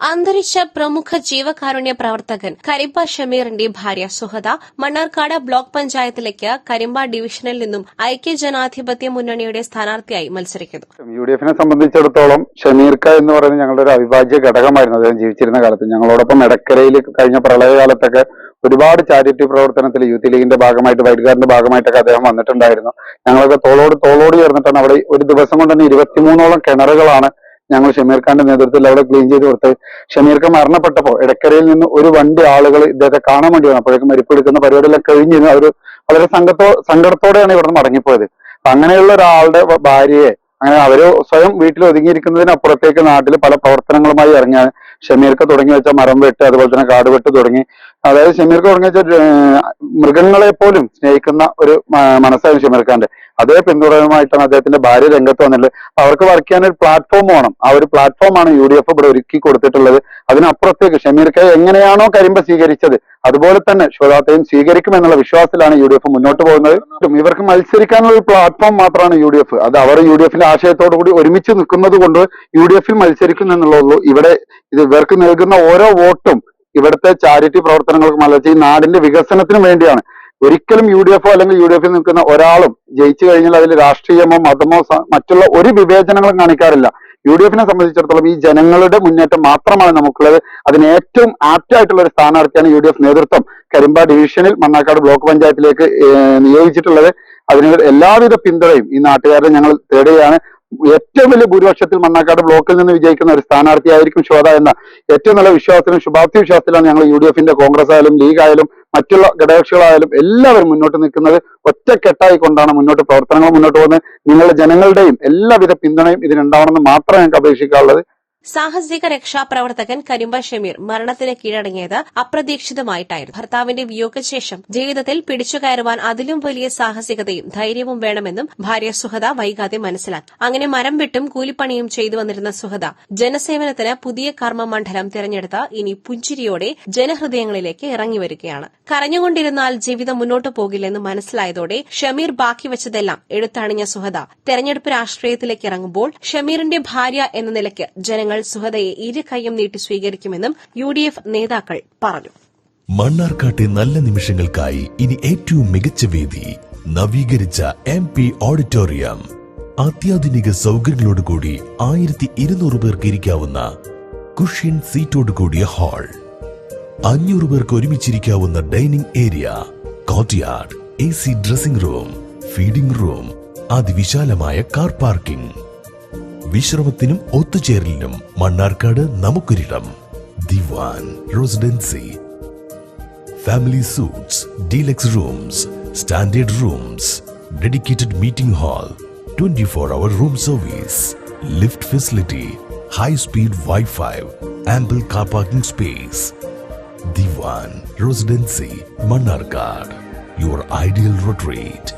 അന്തരിച്ച പ്രമുഖ ജീവകാരുണ്യ പ്രവർത്തകൻ കരിമ്പ ഷമീറിന്റെ ഭാര്യ സുഹദ മണ്ണാർക്കാട് ബ്ലോക്ക് പഞ്ചായത്തിലേക്ക് കരിമ്പ ഡിവിഷനിൽ നിന്നും ഐക്യജനാധിപത്യ മുന്നണിയുടെ സ്ഥാനാർത്ഥിയായി മത്സരിക്കുന്നു. യു ഡി എഫിനെ സംബന്ധിച്ചിടത്തോളം ഷമീർക്ക എന്ന് പറയുന്നത് ഞങ്ങളുടെ ഒരു അവിഭാജ്യ ഘടകമായിരുന്നു. അദ്ദേഹം ജീവിച്ചിരുന്ന കാലത്ത് ഞങ്ങളോടൊപ്പം എടക്കരയിൽ കഴിഞ്ഞ പ്രളയകാലത്തൊക്കെ ഒരുപാട് ചാരിറ്റി പ്രവർത്തനത്തിൽ യൂത്ത് ലീഗിന്റെ ഭാഗമായിട്ട് വൈകാരിന്റെ ഭാഗമായിട്ടൊക്കെ അദ്ദേഹം വന്നിട്ടുണ്ടായിരുന്നു. ഞങ്ങളൊക്കെ തോളോട് തോളോട് ചേർന്നിട്ടാണ് അവിടെ ഒരു ദിവസം കൊണ്ട് തന്നെ ഇരുപത്തിമൂന്നോളം കിണറുകളാണ് ഞങ്ങൾ ഷമീർ ഖാന്റെ നേതൃത്വത്തിൽ അവിടെ ക്ലീൻ ചെയ്ത് കൊടുത്ത് ഷമീർ ഖാൻ മരണപ്പെട്ടപ്പോൾ ഇടക്കരയിൽ നിന്ന് ഒരു വണ്ടി ആളുകൾ ഇദ്ദേഹത്തെ കാണാൻ വേണ്ടി വന്നു അപ്പോഴേക്കും മരിപ്പെടുക്കുന്ന പരിപാടിയെല്ലാം കഴിഞ്ഞിരുന്നു. അവർ വളരെ സംഘത്തോ സങ്കടത്തോടെയാണ് ഇവിടുന്ന് മടങ്ങിപ്പോയത്. അങ്ങനെയുള്ള ഒരാളുടെ ഭാര്യയെ അങ്ങനെ അവർ സ്വയം വീട്ടിൽ ഒതുങ്ങിയിരിക്കുന്നതിനപ്പുറത്തേക്ക് നാട്ടിൽ പല പ്രവർത്തനങ്ങളുമായി ഇറങ്ങിയ ഷമീർക്ക് തുടങ്ങി വെച്ച മരം വെട്ട് അതുപോലെ തന്നെ കാട് വെട്ട് തുടങ്ങി അതായത് ഷമീർക്ക് പറഞ്ഞ മൃഗങ്ങളെ പോലും സ്നേഹിക്കുന്ന ഒരു മനസ്സായിരുന്നു ഷമീർ ഖാന്റെ. അതേ പിന്തുണയുമായിട്ടാണ് അദ്ദേഹത്തിന്റെ ഭാര്യ രംഗത്ത് വന്നിട്ടുള്ളത്. അവർക്ക് വർക്ക് ചെയ്യാൻ ഒരു പ്ലാറ്റ്ഫോം വേണം. ആ ഒരു പ്ലാറ്റ്ഫോമാണ് യു ഡി എഫ് ഇവിടെ ഒരുക്കി കൊടുത്തിട്ടുള്ളത്. അതിനപ്പുറത്തേക്ക് ഷമീർ ഖാൻ എങ്ങനെയാണോ കരിമ്പ സ്വീകരിച്ചത് അതുപോലെ തന്നെ ശോതാത്തെയും സ്വീകരിക്കും എന്നുള്ള വിശ്വാസത്തിലാണ് യു ഡി എഫ് മുന്നോട്ട് പോകുന്നത്. ഇവർക്ക് മത്സരിക്കാനുള്ള ഒരു പ്ലാറ്റ്ഫോം മാത്രമാണ് യു ഡി എഫ്. അത് അവർ യു ഡി എഫിന്റെ ആശയത്തോടു കൂടി ഒരുമിച്ച് നിൽക്കുന്നത് കൊണ്ട് യു ഡി എഫിൽ മത്സരിക്കും എന്നുള്ളൂ ഇവിടെ ഇത് ഇവർക്ക് നൽകുന്ന ഓരോ വോട്ടും ഇവിടുത്തെ ചാരിറ്റി പ്രവർത്തനങ്ങൾക്കും അല്ല ഈ നാടിന്റെ വികസനത്തിനും വേണ്ടിയാണ്. ഒരിക്കലും യു ഡി എഫോ അല്ലെങ്കിൽ യു ഡി എഫിൽ നിൽക്കുന്ന ഒരാളും ജയിച്ചു കഴിഞ്ഞാൽ അതിൽ രാഷ്ട്രീയമോ മതമോ മറ്റുള്ള ഒരു വിവേചനങ്ങളും കാണിക്കാറില്ല. യു ഡി എഫിനെ സംബന്ധിച്ചിടത്തോളം ഈ ജനങ്ങളുടെ മുന്നേറ്റം മാത്രമാണ് നമുക്കുള്ളത്. അതിന് ഏറ്റവും ആപ്റ്റ് ആയിട്ടുള്ള ഒരു സ്ഥാനാർത്ഥിയാണ് യു ഡി എഫ് നേതൃത്വം. കരിമ്പ ഡിവിഷനിൽ മണ്ണാക്കാട് ബ്ലോക്ക് പഞ്ചായത്തിലേക്ക് നിയോഗിച്ചിട്ടുള്ളത്. അതിന് എല്ലാവിധ പിന്തുണയും ഈ നാട്ടുകാരെ ഞങ്ങൾ തേടുകയാണ്. ഏറ്റവും വലിയ ഭൂരിപക്ഷത്തിൽ മണ്ണാക്കാട് ബ്ലോക്കിൽ നിന്ന് വിജയിക്കുന്ന ഒരു സ്ഥാനാർത്ഥിയായിരിക്കും ശോഭ എന്ന ഏറ്റവും നല്ല വിശ്വാസത്തിലും ശുഭാപ്തി വിശ്വാസത്തിലാണ് ഞങ്ങൾ യു ഡി എഫിന്റെ കോൺഗ്രസ് ആയാലും ലീഗ് ആയാലും മറ്റുള്ള ഘടകകക്ഷികളായാലും എല്ലാവരും മുന്നോട്ട് നിൽക്കുന്നത് ഒറ്റക്കെട്ടായി കൊണ്ടാണ് മുന്നോട്ട് പ്രവർത്തനങ്ങൾ മുന്നോട്ട് പോകുന്നത്. നിങ്ങളുടെ ജനങ്ങളുടെയും എല്ലാവിധ പിന്തുണയും ഇതിനുണ്ടാവണമെന്ന് മാത്രമേ ഞങ്ങൾക്ക് അപേക്ഷിക്കാനുള്ളത്. സാഹസിക രക്ഷാപ്രവർത്തകൻ കരിമ്പ ഷമീർ മരണത്തിന് കീഴടങ്ങിയത് അപ്രതീക്ഷിതമായിട്ടായിരുന്നു. ഭർത്താവിന്റെ വിയോഗശേഷം ജീവിതത്തിൽ പിടിച്ചുകയറുവാൻ അതിലും വലിയ സാഹസികതയും ധൈര്യവും വേണമെന്നും ഭാര്യ സുഹത വൈകാതെ മനസ്സിലാക്കി. അങ്ങനെ മരം വെട്ടും കൂലിപ്പണിയും ചെയ്തു വന്നിരുന്ന സുഹത ജനസേവനത്തിന് പുതിയ കർമ്മമണ്ഡലം തിരഞ്ഞെടുത്ത ഇനി പുഞ്ചിരിയോടെ ജനഹൃദയങ്ങളിലേക്ക് ഇറങ്ങി വരികയാണ് കരഞ്ഞുകൊണ്ടിരുന്നാൽ ജീവിതം മുന്നോട്ടു പോകില്ലെന്ന് മനസ്സിലായതോടെ ഷമീർ ബാക്കി വെച്ചതെല്ലാം എടുത്തണിഞ്ഞ സുഹത. തെരഞ്ഞെടുപ്പ് രാഷ്ട്രീയത്തിലേക്ക് ഇറങ്ങുമ്പോൾ ഷമീറിന്റെ ഭാര്യ എന്ന നിലയ്ക്ക് ജനങ്ങൾ സുഹദയെ ഇരു കൈയും നീട്ടി സ്വീകരിക്കുമെന്നും യു നേതാക്കൾ പറഞ്ഞു. മണ്ണാർക്കാട്ടെ നല്ല നിമിഷങ്ങൾക്കായി ഇനി ഏറ്റവും മികച്ച വേദി നവീകരിച്ച എം പി ഓഡിറ്റോറിയം. അത്യാധുനിക സൗകര്യങ്ങളോടുകൂടി ആയിരത്തി ഇരുന്നൂറ് പേർക്ക് ഇരിക്കാവുന്ന കുഷ്യൻ സീറ്റോടുകൂടിയ ഹാൾ. അഞ്ഞൂറ് പേർക്ക് ഒരുമിച്ചിരിക്കാവുന്ന dining area courtyard A C dressing room feeding room അതിവിശാലമായ കാർ പാർക്കിംഗ്. വിശ്രമത്തിനും ഒത്തുചേരലിനും Mannarkkad നമുക്കൊരിടം Diwan residency family suites, deluxe rooms, standard rooms, dedicated meeting hall, 24-hour room service, lift facility, high-speed Wi-Fi, ample car parking space. Diwan Residency, Mannarkad, your ideal retreat.